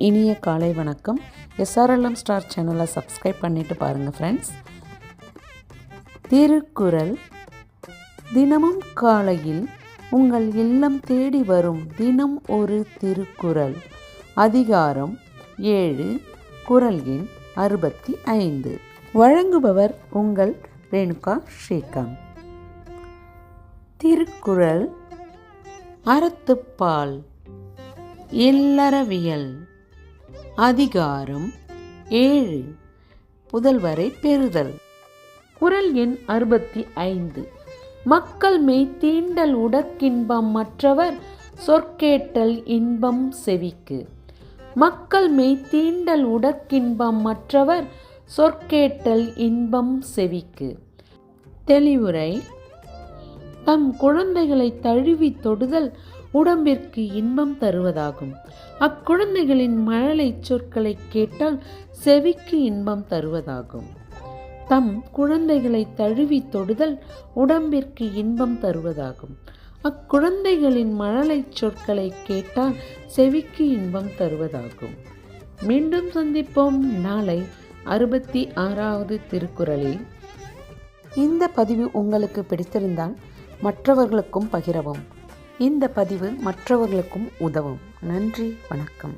இனிய காலை வணக்கம். எஸ்ஆர்எல்எம் ஸ்டார் சேனலை சப்ஸ்கிரைப் பண்ணிட்டு பாருங்கள் ஃப்ரெண்ட்ஸ் திருக்குறள். தினமும் காலையில் உங்கள் இல்லம் தேடி வரும் தினம் ஒரு திருக்குறள். அதிகாரம் ஏழு குரல் எண் அறுபத்தி ஐந்து. வழங்குபவர் உங்கள் ரேணுகா ஸ்ரீகாந்த். திருக்குறள். அறத்துப்பால். இல்லறவியல். அதிகாரம் ஏழு. புதல்வரை பெறுதல். குரல் எண் அறுபத்தி ஐந்து. மக்கள் மெய் தீண்டல் உடற்கின்பம் மற்றவர் சொற்கேட்டல் இன்பம் செவிக்கு. மக்கள் மெய் தீண்டல் உடற்கின்பம் மற்றவர் சொற்கேட்டல் இன்பம் செவிக்கு. தெளிவுரை. தம் குழந்தைகளை தழுவி தொடுதல் உடம்பிற்கு இன்பம் தருவதாகும். அக்குழந்தைகளின் மழலை சொற்களை கேட்டால் செவிக்கு இன்பம் தருவதாகும். தம் குழந்தைகளை தழுவி தொடுதல் உடம்பிற்கு இன்பம் தருவதாகும். அக்குழந்தைகளின் மழலை சொற்களை கேட்டால் செவிக்கு இன்பம் தருவதாகும். மீண்டும் சந்திப்போம் நாளை அறுபத்தி ஆறாவது திருக்குறளில். இந்த பதிவு உங்களுக்கு பிடித்திருந்தால் மற்றவர்களுக்கும் பகிரவும். இந்த பதிவு மற்றவர்களுக்கும் உதவும். நன்றி வணக்கம்.